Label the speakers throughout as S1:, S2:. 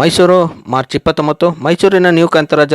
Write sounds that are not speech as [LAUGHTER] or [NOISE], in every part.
S1: Mysuru, March ಇಪ್ಪತ್ತೊಂಬತ್ತು, ಮೈಸೂರಿನ new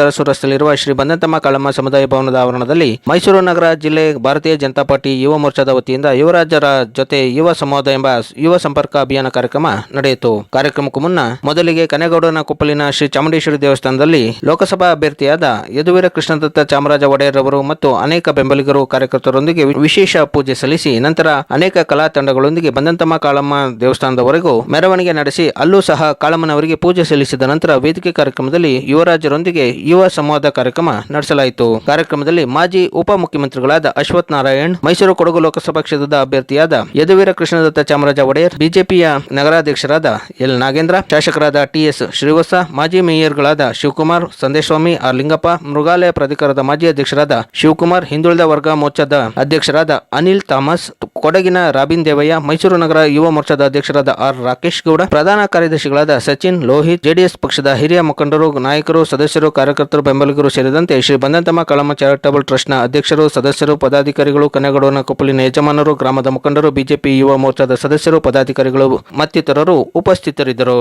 S1: Arasu ರಸ್ತೆಯಲ್ಲಿರುವ ಶ್ರೀ ಬಂದಂತಮ್ಮ ಕಾಳಮ್ಮ ಸಮುದಾಯ ಭವನದ ಆವರಣದಲ್ಲಿ ಮೈಸೂರು ನಗರ ಜಿಲ್ಲೆ ಭಾರತೀಯ ಜನತಾ ಪಾರ್ಟಿ ಯುವ ಮೋರ್ಚಾದ ವತಿಯಿಂದ ಯುವರಾಜರ ಜೊತೆ ಯುವ ಸಂವಾದ ಎಂಬ ಯುವ ಸಂಪರ್ಕ ಅಭಿಯಾನ ಕಾರ್ಯಕ್ರಮ ನಡೆಯಿತು. ಕಾರ್ಯಕ್ರಮಕ್ಕೂ ಮುನ್ನ ಮೊದಲಿಗೆ ಕನೆಗೌಡನ ಕೊಪ್ಪಲಿನ ಶ್ರೀ ಚಾಮುಂಡೇಶ್ವರಿ ದೇವಸ್ಥಾನದಲ್ಲಿ ಲೋಕಸಭಾ ಅಭ್ಯರ್ಥಿಯಾದ ಯದುವೀರ ಕೃಷ್ಣದತ್ತ ಚಾಮರಾಜ ಒಡೆಯರ್ ಅವರು ಮತ್ತು ಅನೇಕ ಬೆಂಬಲಿಗರು ಕಾರ್ಯಕರ್ತರೊಂದಿಗೆ ವಿಶೇಷ ಪೂಜೆ ಸಲ್ಲಿಸಿ ನಂತರ ಅನೇಕ ಕಲಾ ತಂಡಗಳೊಂದಿಗೆ ಬಂದಂತಮ್ಮ ಕಾಳಮ್ಮ ದೇವಸ್ಥಾನದವರೆಗೂ ಮೆರವಣಿಗೆ ನಡೆಸಿ ಅಲ್ಲೂ ಸಹ ಕಾಳಮ್ಮನವರಿಗೆ ಪೂಜೆ ಸಲ್ಲಿಸಿದ ನಂತರ ವೇದಿಕೆ ಕಾರ್ಯಕ್ರಮದಲ್ಲಿ ಯುವರಾಜರೊಂದಿಗೆ ಯುವ ಸಂವಾದ ಕಾರ್ಯಕ್ರಮ ನಡೆಸಲಾಯಿತು. ಕಾರ್ಯಕ್ರಮದಲ್ಲಿ ಮಾಜಿ ಉಪಮುಖ್ಯಮಂತ್ರಿಗಳಾದ ಅಶ್ವಥ್ ನಾರಾಯಣ್, ಮೈಸೂರು ಕೊಡಗು ಲೋಕಸಭಾ ಕ್ಷೇತ್ರದ ಅಭ್ಯರ್ಥಿಯಾದ ಯದುವೀರ ಕೃಷ್ಣದತ್ತ ಚಾಮರಾಜ ಒಡೆಯರ್, ಬಿಜೆಪಿಯ ನಗರಾಧ್ಯಕ್ಷರಾದ ಎಲ್ ನಾಗೇಂದ್ರ, ಶಾಸಕರಾದ ಟಿಎಸ್ ಶ್ರೀವತ್ಸ, ಮಾಜಿ ಮೇಯರ್ಗಳಾದ ಶಿವಕುಮಾರ್, ಸಂದೇಶಸ್ವಾಮಿ ಆರ್ ಲಿಂಗಪ್ಪ ಮೃಗಾಲಯ ಪ್ರಾಧಿಕಾರದ ಮಾಜಿ ಅಧ್ಯಕ್ಷರಾದ ಶಿವಕುಮಾರ್, ಹಿಂದುಳಿದ ವರ್ಗ ಮೋರ್ಚಾದ ಅಧ್ಯಕ್ಷರಾದ ಅನಿಲ್ ಥಾಮಸ್, ಕೊಡಗಿನ ರಾಬಿನ್ ದೇವಯ್ಯ, ಮೈಸೂರು ನಗರ ಯುವ ಮೋರ್ಚಾದ ಅಧ್ಯಕ್ಷರಾದ ಆರ್ ರಾಕೇಶ್ ಗೌಡ, ಪ್ರಧಾನ ಕಾರ್ಯದರ್ಶಿಗಳಾದ ಸಚಿನ್, ಲೋಹಿತ್ ಜೆಡಿಎಸ್ ಪಕ್ಷದ ಹಿರಿಯ ಮುಖಂಡರು, ನಾಯಕರು, ಸದಸ್ಯರು, ಕಾರ್ಯಕರ್ತರು, ಬೆಂಬಲಿಗರು ಸೇರಿದಂತೆ ಶ್ರೀ ಬಂದಂತಮ್ಮ ಕಳಮ ಚಾರಿಟಬಲ್ ಟ್ರಸ್ಟ್ನ ಅಧ್ಯಕ್ಷರು, ಸದಸ್ಯರು, ಪದಾಧಿಕಾರಿಗಳು ಕನಗಡೋನ ಕೊಪ್ಪಲಿನ ಯಜಮಾನರು, ಗ್ರಾಮದ ಮುಖಂಡರು, ಬಿಜೆಪಿ ಯುವ ಮೋರ್ಚಾದ ಸದಸ್ಯರು, ಪದಾಧಿಕಾರಿಗಳು ಮತ್ತಿತರರು ಉಪಸ್ಥಿತರಿದ್ದರು.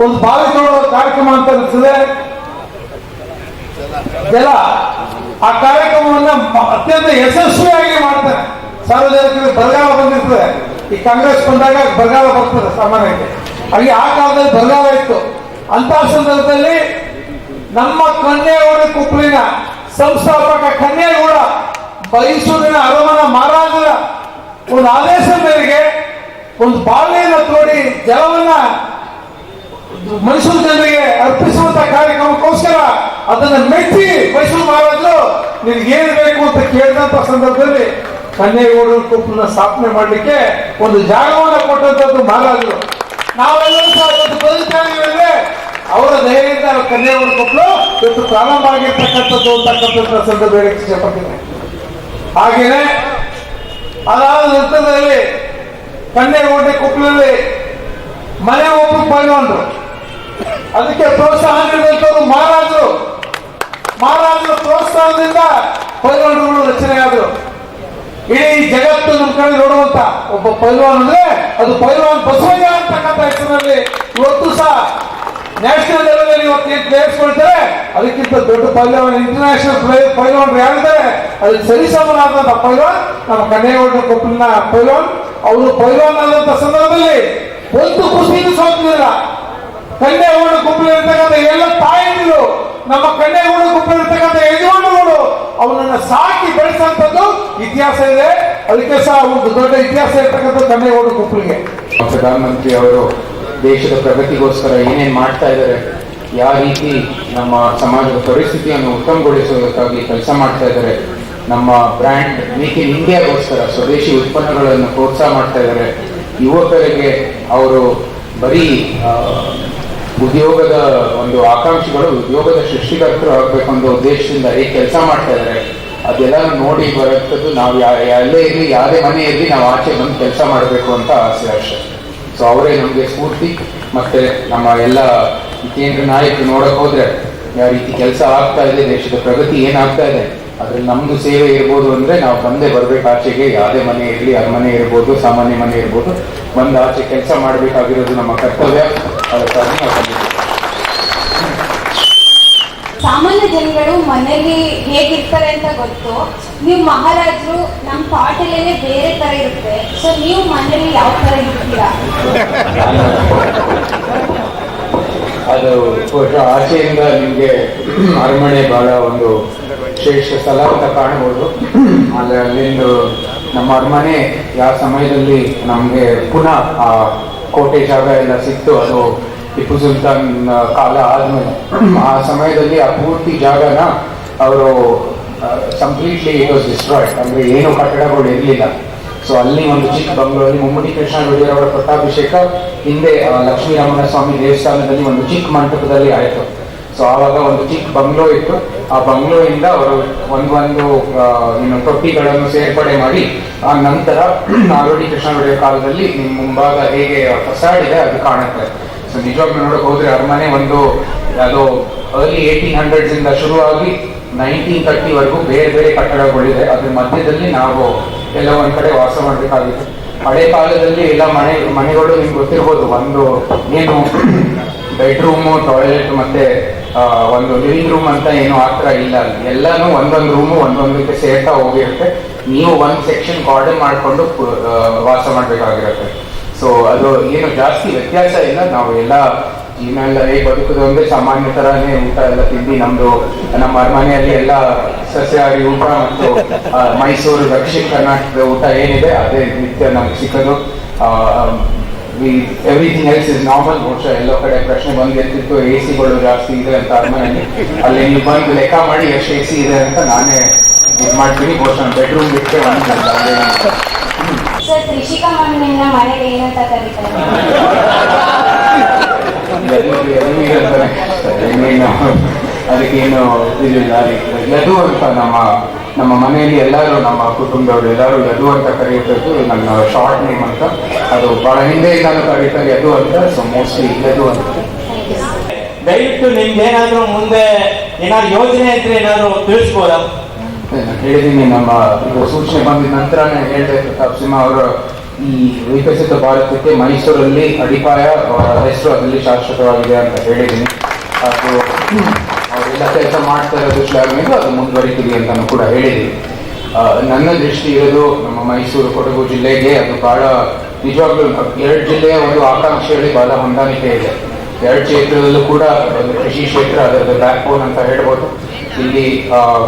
S2: ಒಂದು ಬಾವಿ ಕಾರ್ಯಕ್ರಮ ಅಂತ ಇರ್ತದೆ ಜಲ ಆ ಕಾರ್ಯಕ್ರಮವನ್ನ ಅತ್ಯಂತ ಯಶಸ್ವಿಯಾಗಿ ಮಾಡ್ತಾರೆ. ಸಾರ್ವಜನಿಕರಿಗೆ ಬರಗಾಲ ಬಂದಿರ್ತದೆ. ಈ ಕಾಂಗ್ರೆಸ್ ಬಂದಾಗ ಬರಗಾಲ ಬರ್ತದೆ ಸಾಮಾನ್ಯವಾಗಿ. ಅಲ್ಲಿ ಆ ಕಾಲದಲ್ಲಿ ಬರಗಾಲ ಇತ್ತು. ಅಂತ ಸಂದರ್ಭದಲ್ಲಿ ನಮ್ಮ ಕನ್ಯಾಗೌಡ ಕುಪ್ಪಲಿನ ಸಂಸ್ಥಾಪಕ ಕನ್ಯಾಗೌಡ ಮೈಸೂರಿನ ಅರಮನ ಮಹಾರಾಜರ ಒಂದು ಆದೇಶ ಮೇರೆಗೆ ಒಂದು ಬಾವಿಯನ್ನು ತೋಡಿ ಜಲವನ್ನ ಮೈಸೂರು ಜನರಿಗೆ ಅರ್ಪಿಸುವಂತ ಕಾರ್ಯಕ್ರಮಕ್ಕೋಸ್ಕರ ಅದನ್ನ ಮೆಚ್ಚಿ ಮೈಸೂರು ಮಹಾರಾಜರು ನಿನ್ಗೆ ಏನ್ ಬೇಕು ಅಂತ ಕೇಳಿದಂತ ಸಂದರ್ಭದಲ್ಲಿ ಕನ್ನೇಗೌಡರ ಕೊಪ್ಪನ ಸ್ಥಾಪನೆ ಮಾಡಲಿಕ್ಕೆ ಒಂದು ಜಾಗವನ್ನು ಕೊಟ್ಟಂತದ್ದು ಮಹಾರಾಜರು. ನಾವೆಲ್ಲರೂ ಸಹ ಅವರ ದಯೆಯಿಂದ ಕನ್ನೇಗೌಡ ಕುಪ್ಪಲು ಇವತ್ತು ಪ್ರಾರಂಭ ಆಗಿರ್ತಕ್ಕಂಥದ್ದು ಅಂತಕ್ಕಂಥ ಸಂದರ್ಭ ಹೇಳಕ್ಕೆ ಇಷ್ಟಪಡ್ತೀನಿ. ಹಾಗೇನೆ ಅದಾದ ನಂತರದಲ್ಲಿ ಕನ್ನೇಗೌಡ ಕುಪ್ಪಲಲ್ಲಿ ಮನೆ ಒಬ್ಬರು ಪೈಲ್ವಾನ್ರು ಅದಕ್ಕೆ ಪ್ರೋತ್ಸಾಹ ನೀಡಿದಂಥವ್ರು ಮಹಾರಾಜರು, ಮಹಾರಾಜರ ಪ್ರೋತ್ಸಾಹದಿಂದ ಪೈಲ್ವಾನ್ರುಗಳು ರಚನೆಯಾದರು. ಇಡೀ ಜಗತ್ತು ನಮ್ಮ ಕಡೆ ನೋಡುವಂತ ಒಬ್ಬ ಪೈಲ್ವಾನ್ ಅಂದ್ರೆ ಅದು ಪೈಲ್ವಾನ್ ಬಸವಯ್ಯ ಅಂತಕ್ಕಂಥ ಹೆಸರಿನಲ್ಲಿ ಇವತ್ತು ಸಹ ನ್ಯಾಷನಲ್ ಲೆವೆಲ್ ಅಲ್ಲಿ ಇವತ್ತು ಏನ್ ಪ್ಲೇಯರ್ಸ್ ಕೊಡ್ತಾರೆ ಅದಕ್ಕಿಂತ ದೊಡ್ಡ ಪೈಲ್ವಾನ್ ಇಂಟರ್ನ್ಯಾಷನಲ್ ಪ್ಲೇಯರ್ ಪೈಲ್ವಾನ್ ಯಾರಿದ್ದಾರೆ? ಅದಕ್ಕೆ ಸರಿಸಮನಾದಂತ ಪೈಲ್ವಾನ್, ನಮ್ಮ ಕನ್ನೇಗೌಡ ಕೊಪ್ಪಲಿನ ಪೈಲ್ವಾನ್. ಅವರು ಪೈಲ್ವಾನ್ ಆದಂತ ಸಂದರ್ಭದಲ್ಲಿ ಒಂದು ಕುಸ್ತಿನೂ ಸೋತಿಲ್ಲ ಕನ್ಯಾಗೌಡ ಗುಂಪು ಇರ್ತಕ್ಕಂಥ ಎಲ್ಲ ತಾಯಂದಿರು ನಮ್ಮ ಕನ್ಯಾಗೌಡ ಗುಂಪು ಇರ್ತಕ್ಕಂಥ ಯಜಮಾನಗಳು ಅವನನ್ನ ಸಾಕಿ ಬೆಳೆಸಂತದ್ದು ಇತಿಹಾಸ ಇದೆ. ಅದಕ್ಕೆ ಸಹ ಒಂದು ದೊಡ್ಡ ಇತಿಹಾಸ ಇರ್ತಕ್ಕಂಥ ಕನ್ಯಾಗೌಡ ಗುಂಪಿಗೆ
S3: ಪ್ರಧಾನಮಂತ್ರಿ ಅವರು ದೇಶದ ಪ್ರಗತಿಗೋಸ್ಕರ ಏನೇನ್ ಮಾಡ್ತಾ ಇದ್ದಾರೆ, ಯಾವ ರೀತಿ ನಮ್ಮ ಸಮಾಜದ ಪರಿಸ್ಥಿತಿಯನ್ನು ಉತ್ತಮಗೊಳಿಸುವುದಕ್ಕಾಗಿ ಕೆಲಸ ಮಾಡ್ತಾ ಇದ್ದಾರೆ, ನಮ್ಮ ಬ್ರ್ಯಾಂಡ್ ಮೇಕ್ ಇನ್ ಇಂಡಿಯಾಗೋಸ್ಕರ ಸ್ವದೇಶಿ ಉತ್ಪನ್ನಗಳನ್ನು ಪ್ರೋತ್ಸಾಹ ಮಾಡ್ತಾ ಇದ್ದಾರೆ, ಯುವಕರಿಗೆ ಅವರು ಬರೀ ಉದ್ಯೋಗದ ಒಂದು ಆಕಾಂಕ್ಷಿಗಳು, ಉದ್ಯೋಗದ ಸೃಷ್ಟಿಕರ್ತರು ಆಗಬೇಕು ಅನ್ನೋ ಉದ್ದೇಶದಿಂದ ಹೇಗೆ ಕೆಲಸ ಮಾಡ್ತಾ ಇದ್ದಾರೆ ಅದೆಲ್ಲ ನೋಡಿ ಬರೋದು ನಾವು ಎಲ್ಲೇ ಇರಲಿ, ಯಾವುದೇ ಮನೆ ಇರಲಿ ನಾವು ಆಚೆ ಬಂದು ಕೆಲಸ ಮಾಡಬೇಕು ಅಂತ ಆಸೆ ಅಷ್ಟೇ. ಸೊ ಅವರೇ ನಮಗೆ ಸ್ಫೂರ್ತಿ, ಮತ್ತೆ ನಮ್ಮ ಎಲ್ಲ ಕೇಂದ್ರ ನಾಯಕರು ನೋಡಕ್ ಹೋದ್ರೆ, ಯಾವ ರೀತಿ ಕೆಲಸ ಆಗ್ತಾ ಇದೆ, ದೇಶದ ಪ್ರಗತಿ ಏನಾಗ್ತಾ ಇದೆ, ಅದ್ರಲ್ಲಿ ನಮ್ದು ಸೇವೆ ಇರ್ಬೋದು ಅಂದ್ರೆ ನಾವು ಬಂದೇ ಬರ್ಬೇಕು ಆಚೆಗೆ, ಯಾವುದೇ ಮನೆ ಇರಲಿ, ಅರಮನೆ ಇರ್ಬೋದು, ಸಾಮಾನ್ಯ ಮನೆ ಇರ್ಬೋದು, ಬಂದು ಆಚೆ ಕೆಲಸ ಮಾಡಬೇಕಾಗಿರೋದು ನಮ್ಮ ಕರ್ತವ್ಯ.
S4: ಸಾಮಾನ್ಯ ಜನಗಳು ಮನೇಲಿ ಹೇಗಿರ್ತಾರೆ ಅಂತ ಗೊತ್ತು. ನೀವು ಮಹಾರಾಜರು ನಮ್ಮ ಪಾಟಲೇನೆ ಬೇರೆ ತರ ಇರುತ್ತೆ. ಸೊ ನೀವು ಮನೇಲಿ ಯಾವ ತರ ಇರ್ತೀರಾ?
S3: ಅದು ಆಚೆಯಿಂದ ನಿಮಗೆ ಅರಮನೆ ಬಹಳ ಒಂದು ಶ್ರೇಷ್ಠ ಸ್ಥಳ ಅಂತ ಕಾಣ್ಬೋದು. ಅಲ್ಲಿ ಅಲ್ಲಿಂದ ನಮ್ಮ ಅರಮನೆ ಯಾವ ಸಮಯದಲ್ಲಿ ನಮಗೆ ಪುನಃ ಆ ಕೋಟೆ ಜಾಗ ಎಲ್ಲ ಸಿಕ್ತು. ಅದು ಟಿಪ್ಪು ಸುಲ್ತಾನ್ ಕಾಲ ಆದ್ಮೇಲೆ. [CLEARS THROAT] ಆ ಸಮಯದಲ್ಲಿ ಆ ಪೂರ್ತಿ ಜಾಗನ ಅವರು ಕಂಪ್ಲೀಟ್ಲಿ ಇಟ್ ವಾಸ್ ಡಿಸ್ಟ್ರಾಯ್ಡ್ ಅಂದ್ರೆ ಏನು ಕಟ್ಟಡಗಳು ಇರಲಿಲ್ಲ. ಸೊ ಅಲ್ಲಿ ಒಂದು ಚಿಕ್ಕ ಬಂಗ್ಲೋಲ್ಲಿ ಮುಮ್ಮಡಿ ಕೃಷ್ಣ ಅವರ ಪಟ್ಟಾಭಿಷೇಕ ಹಿಂದೆ ಆ, ಲಕ್ಷ್ಮೀರಮಣ ಸ್ವಾಮಿ ದೇವಸ್ಥಾನದಲ್ಲಿ ಒಂದು ಚಿಕ್ಕ ಮಂಟಪದಲ್ಲಿ ಆಯಿತು. ಸೊ ಆವಾಗ ಒಂದು ಚಿಕ್ಕ ಬಂಗ್ಲೋ ಇತ್ತು. ಆ ಬಂಗ್ಲೂರಿಂದ ಅವರು ಒಂದೊಂದು ನಿಮ್ಮ ತೊಟ್ಟಿಗಳನ್ನು ಸೇರ್ಪಡೆ ಮಾಡಿ, ಆ ನಂತರ ನಾಲ್ವಡಿ ಕೃಷ್ಣ ಒಡೆಯರ್ ಕಾಲದಲ್ಲಿ ನಿಮ್ ಮುಂಭಾಗ ಹೇಗೆ ಫಸಾಡ್ ಅದು ಕಾಣುತ್ತೆ. ಸೊ ನಿಜವಾಗ್ಲೂ ನೋಡಕ್ ಹೋದ್ರೆ ಅರಮನೆ ಒಂದು, ಅದು ಅರ್ಲಿ ಏಯ್ಟೀನ್ ಹಂಡ್ರೆಡ್ಸ್ ಇಂದ ಶುರುವಾಗಿ ನೈನ್ಟೀನ್ ತರ್ಟಿವರೆಗೂ ಬೇರೆ ಬೇರೆ ಕಟ್ಟಡಗಳಿದೆ ಅದ್ರ ಮಧ್ಯದಲ್ಲಿ ನಾವು ಎಲ್ಲ ಒಂದ್ ಕಡೆ ವಾಸ ಮಾಡ್ಬೇಕಾಗಿತ್ತು. ಹಳೆ ಕಾಲದಲ್ಲಿ ಎಲ್ಲ ಮನೆ, ಮನೆಗಳು ನಿಮ್ಗೆ ಗೊತ್ತಿರ್ಬೋದು, ಒಂದು ಏನು ಬೆಡ್ರೂಮು ಟಾಯ್ಲೆಟ್ ಮತ್ತೆ ಒಂದು ಲಿವಿಂಗ್ ರೂಮ್ ಅಂತ ಏನು ಆ ಥರ ಇಲ್ಲ. ಅಲ್ಲಿ ಎಲ್ಲಾನು ಒಂದೊಂದು ರೂಮು ಒಂದೊಂದಕ್ಕೆ ಸೇರ್ತಾ ಹೋಗಿರುತ್ತೆ. ನೀವು ಒಂದು ಸೆಕ್ಷನ್ ಗಾರ್ಡನ್ ಮಾಡಿಕೊಂಡು ವಾಸ ಮಾಡಬೇಕಾಗಿರುತ್ತೆ. ಸೊ ಅದು ಏನು ಜಾಸ್ತಿ ವ್ಯತ್ಯಾಸ ಇಲ್ಲ. ನಾವು ಎಲ್ಲ ಜೀವನ ಎಲ್ಲ ಹೇಗೆ ಬದುಕುದು ಸಾಮಾನ್ಯ ತರಾನೇ ಊಟ ಎಲ್ಲ ತಿಂದು ನಮ್ದು, ನಮ್ಮ ಅರಮನೆಯಲ್ಲಿ ಎಲ್ಲ ಸಸ್ಯಹಾರಿ ಊಟ ಮತ್ತು ಮೈಸೂರು ದಕ್ಷಿಣ ಕರ್ನಾಟಕದ ಊಟ ಏನಿದೆ, ಅದೇ ನಿತ್ಯ ನಮ್ಗೆ ಸಿಕ್ಕೋದು. ಎವ್ರಿಥಿಂಗ್ ಎಲ್ಸ್ ಇಸ್ ನಾರ್ಮಲ್ ಬಹುಶಃ ಎಲ್ಲೋ ಕಡೆ ಪ್ರಶ್ನೆ ಬಂದು ಎತ್ತಿತ್ತು ಎ ಸಿಗಳು ಜಾಸ್ತಿ ಇದೆ ಅಂತ ಅರಮನೆಯಲ್ಲಿ ಅಲ್ಲಿ ನೀವು ಬಂದು ಲೆಕ್ಕ ಮಾಡಿ ಎಷ್ಟು ಎ ಸಿ ಇದೆ ಅಂತ ನಾನೇ ಇದು ಮಾಡ್ತೀನಿ. ಬಹುಶಃ ಬೆಡ್ರೂಮ್ ಬಿಟ್ಟು ಅದಕ್ಕೇನು ಇದಿಲ್ಲ ಇಲ್ಲ. ಯದು ಅಂತ ನಮ್ಮ ನಮ್ಮ ಮನೆಯಲ್ಲಿ ಎಲ್ಲರೂ ನಮ್ಮ ಕುಟುಂಬದವರು ಎಲ್ಲರೂ ಯದು ಅಂತ ಕರೆಯುತ್ತಿದ್ದು ನನ್ನ ಶಾರ್ಟ್ ನೇಮ್ ಅಂತ. ಅದು ಬಹಳ ಹಿಂದೆಯಿಂದಾನು ಕರೀತಾರೆ ಯದು ಅಂತ ಸೊ ಮೋಸ್ಟ್ಲಿ ಯದು ಅಂತ.
S5: ದಯವಿಟ್ಟು ನಿಮ್ಗೆ ಏನಾದರೂ ಮುಂದೆ ಏನಾದ್ರು ಯೋಜನೆ ಇದ್ರೆ ಏನಾದ್ರು ತಿಳಿಸ್ಬೋದಾ?
S3: ಹೇಳಿದೀನಿ ಹೇಳಿದ್ದೀನಿ ನಮ್ಮ ಸೂಚನೆ ಬಂದ ನಂತರನೇ ಹೇಳಿದೆ ಪ್ರತಾಪ್ ಸಿಂಹ ಅವರು ಈ ವಿಕಸಿತ ಭಾರತಕ್ಕೆ ಮೈಸೂರಲ್ಲಿ ಅಡಿಪಾಯ ಅವರ ಹೆಸರು ಅದರಲ್ಲಿ ಶಾಶ್ವತವಾಗಿದೆ ಅಂತ ಹೇಳಿದ್ದೀನಿ. ಅದು ಅವರೆಲ್ಲ ಕೆಲಸ ಮಾಡ್ತಾ ಇರೋದು ಶ್ಲಾಘನೀಯ ಅದು ಮುಂದುವರಿತೀವಿ ಅಂತ ಕೂಡ ಹೇಳಿದ್ದೀನಿ ಆ, ನನ್ನ ದೃಷ್ಟಿ ಇರೋದು ನಮ್ಮ ಮೈಸೂರು ಕೊಡಗು ಜಿಲ್ಲೆಗೆ ಅದು ಬಹಳ ನಿಜವಾಗ್ಲೂ ಎರಡು ಜಿಲ್ಲೆಯ ಒಂದು ಆಕಾಂಕ್ಷೆಯಲ್ಲಿ ಬಹಳ ಹೊಂದಾಣಿಕೆ ಇದೆ. ಎರಡು ಕ್ಷೇತ್ರದಲ್ಲೂ ಕೂಡ ಒಂದು ಕೃಷಿ ಕ್ಷೇತ್ರ ಅದರದ್ದು ಬ್ಯಾಕ್ ಬೋನ್ ಅಂತ ಹೇಳ್ಬೋದು. ಇಲ್ಲಿ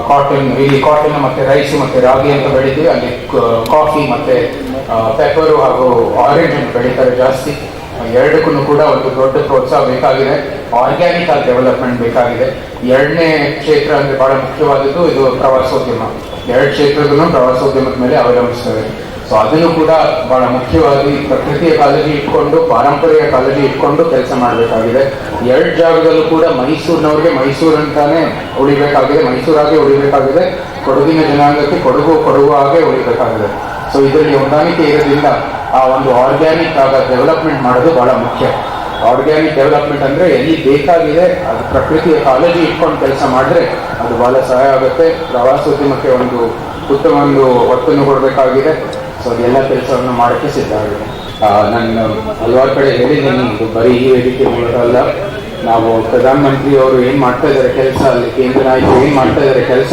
S3: ಕಾಟನ್ ಇಲ್ಲಿ ಕಾಟನ್ ಮತ್ತೆ ರೈಸ್ ಮತ್ತೆ ರಾಗಿ ಅಂತ ಬೆಳಿತೀವಿ ಅಲ್ಲಿ ಕಾಫಿ ಮತ್ತೆ ಪೆಪ್ಪರು ಹಾಗೂ ಆರೆಂಜ್ ಅಂತ ಬೆಳೀತಾರೆ ಜಾಸ್ತಿ. ಎರಡಕ್ಕೂ ಕೂಡ ಒಂದು ದೊಡ್ಡ ಪ್ರೋತ್ಸಾಹ ಬೇಕಾಗಿದೆ. ಆರ್ಗ್ಯಾನಿಕ್ ಆಗಿ ಡೆವಲಪ್ಮೆಂಟ್ ಬೇಕಾಗಿದೆ. ಎರಡನೇ ಕ್ಷೇತ್ರ ಅಂದ್ರೆ ಬಹಳ ಮುಖ್ಯವಾದದ್ದು ಇದು ಪ್ರವಾಸೋದ್ಯಮ. ಎರಡು ಕ್ಷೇತ್ರದಲ್ಲೂ ಪ್ರವಾಸೋದ್ಯಮದ ಮೇಲೆ ಅವಲಂಬಿಸ್ತವೆ ಸೊ ಅದನ್ನು ಕೂಡ ಬಹಳ ಮುಖ್ಯವಾಗಿ ಪ್ರಕೃತಿಯ ಕಾಲೇಜಿ ಇಟ್ಕೊಂಡು ಪಾರಂಪರಿಕ ಕಾಲೇಜಿ ಇಟ್ಕೊಂಡು ಕೆಲಸ ಮಾಡಬೇಕಾಗಿದೆ. ಎರಡು ಜಾಗದಲ್ಲೂ ಕೂಡ ಮೈಸೂರಿನವ್ರಿಗೆ ಮೈಸೂರು ಅಂತಾನೆ ಉಳಿಬೇಕಾಗಿದೆ. ಮೈಸೂರಾಗೆ ಉಳಿಬೇಕಾಗಿದೆ. ಕೊಡಗಿನ ಜನಾಂಗಕ್ಕೆ ಕೊಡಗು ಕೊಡಗು ಹಾಗೆ ಉಳಿಬೇಕಾಗಿದೆ. ಸೊ ಇದರಲ್ಲಿ ಹೊಂದಾಣಿಕೆ ಇರೋದ್ರಿಂದ ಆ ಒಂದು ಆರ್ಗ್ಯಾನಿಕ್ ಆಗ ಡೆವಲಪ್ಮೆಂಟ್ ಮಾಡೋದು ಬಹಳ ಮುಖ್ಯ. ಆರ್ಗ್ಯಾನಿಕ್ ಡೆವಲಪ್ಮೆಂಟ್ ಅಂದ್ರೆ ಎಲ್ಲಿ ಬೇಕಾಗಿದೆ, ಅದು ಪ್ರಕೃತಿಯ ಕಾಳಜಿ ಇಟ್ಕೊಂಡು ಕೆಲಸ ಮಾಡಿದ್ರೆ ಅದು ಬಹಳ ಸಹಾಯ ಆಗುತ್ತೆ. ಪ್ರವಾಸೋದ್ಯಮಕ್ಕೆ ಒಂದು ಉತ್ತಮ ಒಂದು ಒತ್ತನ್ನು ಕೊಡಬೇಕಾಗಿದೆ. ಸೊ ಅದೆಲ್ಲ ಕೆಲಸವನ್ನು ಮಾಡೋಕ್ಕೆ ಸಿದ್ಧ ಆಗಿದೆ. ನನ್ನ ನಾನು ಹಲವಾರು ಕಡೆ ಹೇಳಿದ್ದೀನಿ, ಇದು ಬರೀ ಈ ವೇದಿಕೆ ಮೂಲಕ ಅಲ್ಲ. ನಾವು ಪ್ರಧಾನಮಂತ್ರಿ ಅವರು ಏನು ಮಾಡ್ತಾ ಇದ್ದಾರೆ ಕೆಲಸ, ಅಲ್ಲಿ ಕೇಂದ್ರ ನಾಯಕರು ಏನು ಮಾಡ್ತಾ ಇದ್ದಾರೆ ಕೆಲಸ,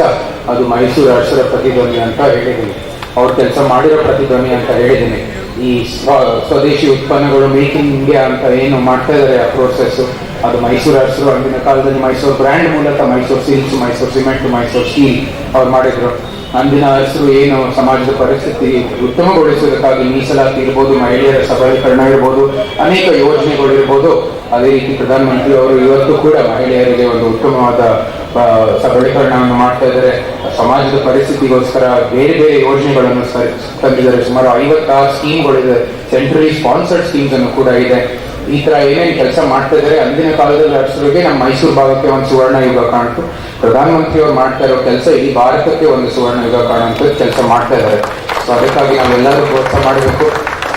S3: ಅದು ಮೈಸೂರು ಅರಸರ ಪ್ರತಿಧ್ವನಿ ಅಂತ ಹೇಳಿದ್ದೀನಿ. ಅವ್ರು ಕೆಲಸ ಮಾಡಿರೋ ಪ್ರತಿಧ್ವನಿ ಅಂತ ಹೇಳಿದ್ದೀನಿ. ಈ ಸ್ವ- ಸ್ವದೇಶಿ ಉತ್ಪನ್ನಗಳು ಮೇಕ್ ಇನ್ ಇಂಡಿಯಾ ಅಂತ ಏನು ಮಾಡ್ತಾ ಇದ್ದಾರೆ ಆ ಪ್ರೋಸೆಸ್ ಅದು ಮೈಸೂರು ಅರಸರು ಅಂದಿನ ಕಾಲದಲ್ಲಿ ಮೈಸೂರು ಬ್ರ್ಯಾಂಡ್ ಮೂಲಕ Mysuru silks Mysuru cement Mysuru steel ಅವ್ರು ಮಾಡಿದ್ರು. ಅಂದಿನ ಅರಸರು ಏನು ಸಮಾಜದ ಪರಿಸ್ಥಿತಿ ಉತ್ತಮಗೊಳಿಸುವುದಕ್ಕಾಗಿ ಮೀಸಲಾತಿ ಇರ್ಬೋದು, ಮಹಿಳೆಯರ ಸಬಲೀಕರಣ ಇರ್ಬೋದು, ಅನೇಕ ಯೋಜನೆಗಳು ಇರ್ಬೋದು, ಅದೇ ರೀತಿ ಪ್ರಧಾನಮಂತ್ರಿ ಅವರು ಇವತ್ತು ಕೂಡ ಮಹಿಳೆಯರಿಗೆ ಒಂದು ಉತ್ತಮವಾದ ಸಬಲೀಕರಣವನ್ನು ಮಾಡ್ತಾ ಇದ್ದಾರೆ. ಸಮಾಜದ ಪರಿಸ್ಥಿತಿಗೋಸ್ಕರ ಬೇರೆ ಬೇರೆ ಯೋಜನೆಗಳನ್ನು ತಂದಿದ್ದಾರೆ. ಸುಮಾರು ಐವತ್ತಾರು ಸ್ಕೀಮ್ಗಳಿದೆ. ಸೆಂಟ್ರಲಿ ಸ್ಪಾನ್ಸರ್ಡ್ ಸ್ಕೀಮ್ಸ್ ಅನ್ನು ಕೂಡ ಇದೆ. ಈ ತರ ಏನೇನು ಕೆಲಸ ಮಾಡ್ತಾ ಇದ್ದಾರೆ, ಅಂದಿನ ಕಾಲದಲ್ಲಿ ಅಷ್ಟರಿಗೆ ನಮ್ಮ ಮೈಸೂರು ಭಾಗಕ್ಕೆ ಒಂದು ಸುವರ್ಣ ಯುಗ ಕಾಣ್ತು. ಪ್ರಧಾನಮಂತ್ರಿ ಅವರು ಮಾಡ್ತಾ ಇರೋ ಕೆಲಸ ಇಡೀ ಭಾರತಕ್ಕೆ ಒಂದು ಸುವರ್ಣ ಯುಗ ಕಾಣುವಂತ ಕೆಲಸ ಮಾಡ್ತಾ ಇದ್ದಾರೆ. ಸೊ ಅದಕ್ಕಾಗಿ ನಾವೆಲ್ಲರೂ ಪ್ರೋತ್ಸಾಹ ಮಾಡಬೇಕು.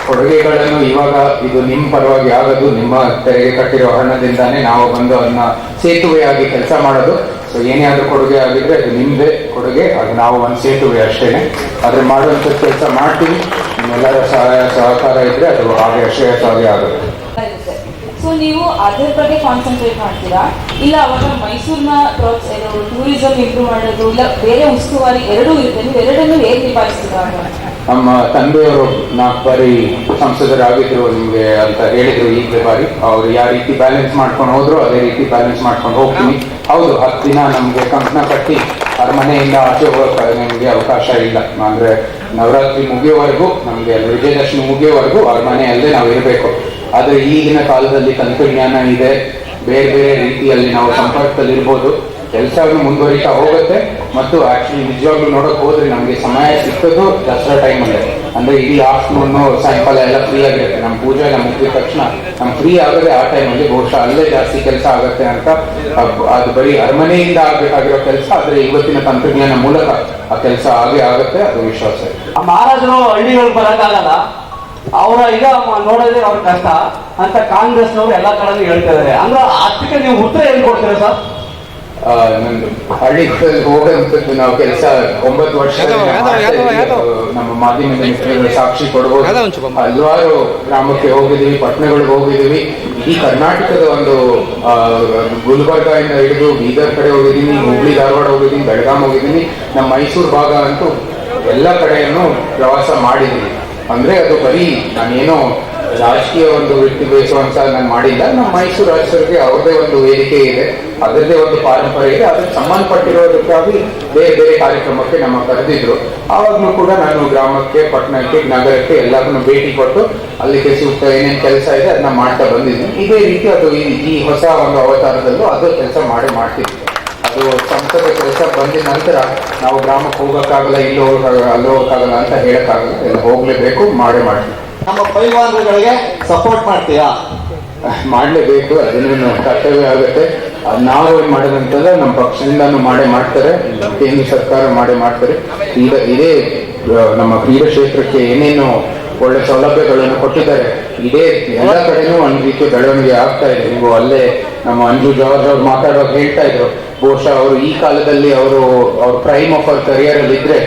S3: ಕೊಡುಗೆಗಳನ್ನು ಇವಾಗ ಇದು ನಿಮ್ಮ ಪರವಾಗಿ ಆಗೋದು, ನಿಮ್ಮ ತೆರಿಗೆ ಕಟ್ಟಿರೋ ಹಣದಿಂದಾನೇ ನಾವು ಬಂದು ಅದನ್ನ ಸೇತುವೆಯಾಗಿ ಕೆಲಸ ಮಾಡೋದು. ಸೊ ಏನೇ ಆದ್ರೂ ಕೊಡುಗೆ ಆಗಿದ್ರೆ ಅದು ನಿಮ್ಮದೇ ಕೊಡುಗೆ, ಅದು ನಾವು ಒಂದು ಸೇತುವೆ ಅಷ್ಟೇನೆ. ಅದ್ರ ಮಾಡುವಂಥ ಕೆಲಸ ಮಾಡ್ತೀವಿ. ನಿಮ್ಮೆಲ್ಲರ ಸಹಾಯ ಸಹಕಾರ ಇದ್ರೆ ಅದು ಹಾಗೆ ಶ್ರೇಯಸ್ಸಾಗಿ ಆಗುತ್ತೆ.
S6: ಸೊ ನೀವು ಅದರ ಬಗ್ಗೆ ಕಾನ್ಸಂಟ್ರೇಟ್ ಮಾಡ್ತೀರಾ? ಇಲ್ಲ, ಅವಾಗ ಮೈಸೂರಿನ ಟೂರಿಸಂ ಇಂಪ್ರೂವ್ ಮಾಡೋದು, ಇಲ್ಲ, ಬೇರೆ ಉಸ್ತುವಾರಿ ಎರಡೂ ಇರುತ್ತೆ. ನೀವು ಎರಡನ್ನೂ ಹೇಗೆ ನಿಭಾಯಿಸ್ತೀರಾ?
S3: ನಮ್ಮ ತಂದೆಯವರು ನಾಲ್ಕು ಬಾರಿ ಸಂಸದರಾಗಿದ್ರು ನಿಮಗೆ ಅಂತ ಹೇಳಿದ್ರು ಈಗಲೇ ಬಾರಿ. ಅವ್ರು ಯಾವ ರೀತಿ ಬ್ಯಾಲೆನ್ಸ್ ಮಾಡ್ಕೊಂಡು ಹೋದ್ರು, ಅದೇ ರೀತಿ ಬ್ಯಾಲೆನ್ಸ್ ಮಾಡ್ಕೊಂಡು ಹೋಗ್ತೀನಿ. ಹೌದು, ಹತ್ತು ದಿನ ನಮಗೆ ಕಂಕಣ ಕಟ್ಟಿ ಆ ಅರಮನೆಯಿಂದ ಆಚೆ ಹೋಗೋಕೆ ನಿಮಗೆ ಅವಕಾಶ ಇಲ್ಲ. ಅಂದ್ರೆ ನವರಾತ್ರಿ ಮುಗಿಯೋವರೆಗೂ ನಮಗೆ ವಿಜಯದಶಮಿ ಮುಗಿಯೋವರೆಗೂ ಮನೆಯಲ್ಲೇ ನಾವು ಇರಬೇಕು. ಆದ್ರೆ ಈಗಿನ ಕಾಲದಲ್ಲಿ ತಂತ್ರಜ್ಞಾನ ಇದೆ. ಬೇರೆ ಬೇರೆ ರೀತಿಯಲ್ಲಿ ನಾವು ಸಂಪರ್ಕದಲ್ಲಿ ಇರ್ಬೋದು ಕೆಲಸವನ್ನು ಮುಂದುವರಿತಾ ಹೋಗುತ್ತೆ. ಮತ್ತು ಆಕ್ಚುಲಿ ನಿಜವಾಗ್ಲೂ ನೋಡಕ್ ಹೋದ್ರೆ ನಮ್ಗೆ ಸಮಯ ಸಿಕ್ಕದು ದಸರಾ ಅಲ್ಲಿ. ಅಂದ್ರೆ ಇಡೀ ಆಫ್ಟರ್ನೂನ್ ಸಾಯಂಕಾಲ ಎಲ್ಲ ಫ್ರೀ ಆಗಿರುತ್ತೆ. ನಮ್ಮ ಪೂಜೆ ಎಲ್ಲ ಮುಗಿದ ತಕ್ಷಣ ನಮ್ ಫ್ರೀ ಆಗದೆ ಆ ಟೈಮಲ್ಲಿ ಬಹುಶಃ ಅಲ್ಲೇ ಜಾಸ್ತಿ ಕೆಲಸ ಆಗುತ್ತೆ ಅಂತ ಅದ್- ಬರೀ ಅರಮನೆಯಿಂದ ಆಗಬೇಕಾಗಿರೋ ಕೆಲಸ, ಆದ್ರೆ ಇವತ್ತಿನ ತಂತ್ರಜ್ಞಾನ ಮೂಲಕ ಆ ಕೆಲಸ ಆಗೇ ಆಗುತ್ತೆ, ಅದು ವಿಶ್ವಾಸ
S7: ಮಹಾರಾಜರು ಹಳ್ಳಿಗಳು ಬರಕಾಗಲ್ಲ ಅವರ ಈಗ ನೋಡೋದೇ ಅವ್ರ ಕಷ್ಟ ಅಂತ ಕಾಂಗ್ರೆಸ್ನವರು ಎಲ್ಲಾ ಕಡೆ ಹೇಳ್ತಾ ಇದಾರೆ. ಅಂದ್ರೆ ಅದಕ್ಕೆ ನೀವು ಉತ್ತರ ಏನ್ ಕೊಡ್ತೀರಾ ಸರ್?
S3: ನಂದು ಹಳ್ಳಿ ಹೋಗುವಂಥದ್ದು ನಾವು ಕೆಲಸ ಒಂಬತ್ತು ವರ್ಷ ನಮ್ಮ ಮಾಧ್ಯಮದ ಮಿತ್ರರು ಸಾಕ್ಷಿ ಕೊಡಬಹುದು ಹಲವಾರು ಗ್ರಾಮಕ್ಕೆ ಹೋಗಿದೀವಿ ಪಟ್ಟಣಗಳಿಗೆ ಹೋಗಿದೀವಿ ಈ ಕರ್ನಾಟಕದ ಒಂದು ಗುಲ್ಬರ್ಗ ಇಂದ ಹಿಡಿದು ಬೀದರ್ ಕಡೆ ಹೋಗಿದ್ದೀನಿ ಹುಬ್ಳಿ ಧಾರವಾಡ ಹೋಗಿದ್ದೀನಿ ಬೆಳಗಾಂ ಹೋಗಿದ್ದೀನಿ. ನಮ್ಮ ಮೈಸೂರು ಭಾಗ ಅಂತೂ ಎಲ್ಲ ಕಡೆಯನ್ನು ಪ್ರವಾಸ ಮಾಡಿದ್ದೀನಿ. ಅಂದ್ರೆ ಅದು ಬರೀ ನಾನೇನೋ ರಾಜಕೀಯ ಒಂದು ವೃತ್ತಿ ಬಯಸುವಂತ ನಾನು ಮಾಡಿಲ್ಲ. ನಮ್ಮ ಮೈಸೂರು ರಾಜರಿಗೆ ಅವ್ರದೇ ಒಂದು ವೇದಿಕೆ ಇದೆ. ಅದರದೇ ಒಂದು ಪಾರಂಪರೆ ಇದೆ. ಅದಕ್ಕೆ ಸಂಬಂಧಪಟ್ಟಿರೋದಕ್ಕಾಗಿ ಬೇರೆ ಬೇರೆ ಕಾರ್ಯಕ್ರಮಕ್ಕೆ ನಮ್ಮ ಕರೆದಿದ್ರು. ಆವಾಗಲೂ ಕೂಡ ನಾನು ಗ್ರಾಮಕ್ಕೆ, ಪಟ್ಟಣಕ್ಕೆ, ನಗರಕ್ಕೆ ಎಲ್ಲದನ್ನು ಭೇಟಿ ಕೊಟ್ಟು ಅಲ್ಲಿಗೆ ಸೂಕ್ತ ಏನೇನು ಕೆಲಸ ಇದೆ ಅದನ್ನ ಮಾಡ್ತಾ ಬಂದಿದ್ದೀನಿ ಇದೇ ರೀತಿ ಅದು ಈ ಹೊಸ ಒಂದು ಅವತಾರದಲ್ಲೂ ಅದು ಕೆಲಸ ಮಾಡಿ ಮಾಡ್ತಿದ್ವಿ ಅದು ಸಂಸದ ಕೆಲಸ ಬಂದಿದ ನಂತರ ನಾವು ಗ್ರಾಮಕ್ಕೆ ಹೋಗೋಕ್ಕಾಗಲ್ಲ, ಇಲ್ಲಿ ಹೋಗೋಕ್ಕಾಗಲ್ಲ ಅಲ್ಲಿ ಹೋಗೋಕ್ಕಾಗಲ್ಲ ಅಂತ ಹೇಳೋಕ್ಕಾಗಲ್ಲ. ಎಲ್ಲ ಹೋಗ್ಲೇಬೇಕು, ಮಾಡೇ ಮಾಡ್ತೀವಿ.
S7: ನಮ್ಮ ಪೈಲ್ವಾನ್ಗಳಿಗೆ ಸಪೋರ್ಟ್ ಮಾಡ್ತೀಯಾ?
S3: ಮಾಡಲೇಬೇಕು, ಅದನ್ನು ಕರ್ತವ್ಯ ಆಗುತ್ತೆ. ನಾವು ಏನ್ ಮಾಡೋದಂತಂದ್ರೆ ನಮ್ಮ ಪಕ್ಷದಿಂದಾನು ಮಾಡೇ ಮಾಡ್ತಾರೆ. ಕೇಂದ್ರ ಸರ್ಕಾರ ಮಾಡೇ ಮಾಡ್ತಾರೆ. ಈಗ ಇದೇ ನಮ್ಮ ಕ್ರೀಡಾ ಕ್ಷೇತ್ರಕ್ಕೆ ಏನೇನು ಒಳ್ಳೆ ಸೌಲಭ್ಯಗಳನ್ನು ಕೊಟ್ಟಿದ್ದಾರೆ. ಇದೇ ಎಲ್ಲ ಕಡೆನೂ ಒಂದು ರೀತಿ ಬೆಳವಣಿಗೆ ಆಗ್ತಾ ಇದೆ. ನೀವು ಅಲ್ಲೇ ನಮ್ಮ ಅಂಜು ಜಾರ್ಜ್ ಅವ್ರು ಮಾತಾಡುವಾಗ ಹೇಳ್ತಾ ಇದ್ರು. ಬಹುಶಃ ಅವರು ಈ ಕಾಲದಲ್ಲಿ ಅವರು, ಅವ್ರ ಪ್ರೈಮ್ ಆಫ್ ಅವ್ರ ಕರಿಯರ್ ಅಲ್ಲಿ ಇದ್ರೆ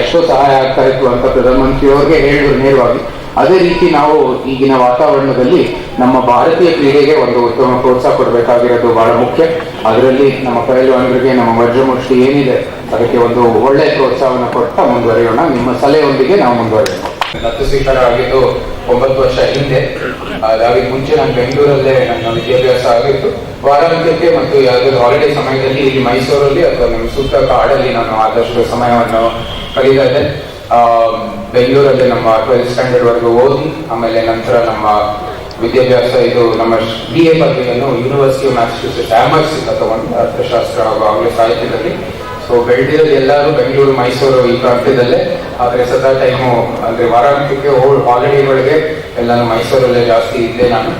S3: ಎಷ್ಟೋ ಸಹಾಯ ಆಗ್ತಾ ಇತ್ತು ಅಂತ ಪ್ರಧಾನಮಂತ್ರಿ ಅವ್ರಿಗೆ ಹೇಳಿದ್ರು ನೇರವಾಗಿ. ಅದೇ ರೀತಿ ನಾವು ಈಗಿನ ವಾತಾವರಣದಲ್ಲಿ ನಮ್ಮ ಭಾರತೀಯ ಕ್ರೀಡೆಗೆ ಒಂದು ಉತ್ತಮ ಪ್ರೋತ್ಸಾಹ ಕೊಡಬೇಕಾಗಿರೋದು ಬಹಳ ಮುಖ್ಯ. ಅದರಲ್ಲಿ ನಮ್ಮ ಪೈಲ್ವಾನರಿಗೆ ನಮ್ಮ ವಜ್ರಮುಷ್ಟಿ ಏನಿದೆ ಅದಕ್ಕೆ ಒಂದು ಒಳ್ಳೆಯ ಪ್ರೋತ್ಸಾಹವನ್ನು ಕೊಡ್ತಾ ಮುಂದುವರಿಯೋಣ. ನಿಮ್ಮ ಸಲಹೆಯೊಂದಿಗೆ ನಾವು ಮುಂದುವರಿಯೋಣ. ದತ್ತು ಸ್ವೀಕಾರ ಆಗಿದ್ದು ಒಂಬತ್ತು ವರ್ಷ ಹಿಂದೆ ಅದಾಗಿ ಮುಂಚೆ ನಾನು ಬೆಂಗಳೂರಲ್ಲೇ ನನ್ನ ವಿದ್ಯಾಭ್ಯಾಸ ಆಗಿತ್ತು. ವಾರಾಂತ್ಯಕ್ಕೆ ಮತ್ತು ಯಾವುದಾದ್ರು ಹಾಲಿಡೇ ಸಮಯದಲ್ಲಿ ಇಲ್ಲಿ ಮೈಸೂರಲ್ಲಿ ಅಥವಾ ನಮ್ಮ ಸುತ್ತ ಕಾಡಲ್ಲಿ ನಾನು ಆದಷ್ಟು ಸಮಯವನ್ನು ಆ, ಬೆಂಗಳೂರಲ್ಲಿ ನಮ್ಮ ಟ್ವೆಲ್ತ್ ಸ್ಟ್ಯಾಂಡರ್ಡ್ ವರೆಗೂ ಓದಿ, ಆಮೇಲೆ ನಂತರ ನಮ್ಮ ವಿದ್ಯಾಭ್ಯಾಸ ಇದು ನಮ್ಮ ಬಿ ಎ ಪದವಿಯನ್ನು ಯೂನಿವರ್ಸಿಟಿ ಆಫ್ ಆಮರ್ಸ್ ಇಂದ ತಗೊಂಡು ಅರ್ಥಶಾಸ್ತ್ರ ಹಾಗೂ ಆಂಗ್ಲ ಸಾಹಿತ್ಯದಲ್ಲಿ. ಸೊ ಬೆಳೆದಿರೋದು ಎಲ್ಲರೂ ಬೆಂಗಳೂರು, ಮೈಸೂರು ಈ ಪ್ರಾಂತ್ಯದಲ್ಲೇ. ಆದರೆ ಸದಾ ಟೈಮು ಅಂದ್ರೆ ವಾರಾಂತ್ಯಕ್ಕೆ ಹಾಲಿಡೇಗಳಿಗೆ ಎಲ್ಲಾನು ಮೈಸೂರಲ್ಲೇ ಜಾಸ್ತಿ ಇದ್ದೆ ನಾನು.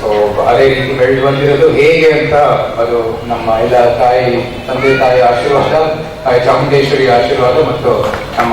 S3: ಸೊ ಅದೇ ರೀತಿ ಬೆಳೆದು ಬಂದಿರೋದು. ಹೇಗೆ ಅಂತ ಅದು ನಮ್ಮ ಎಲ್ಲ ತಾಯಿ, ತಂದೆ ತಾಯಿ ಆಶೀರ್ವಾದ, ತಾಯಿ ಚಾಮುಂಡೇಶ್ವರಿ ಆಶೀರ್ವಾದ ಮತ್ತು ನಮ್ಮ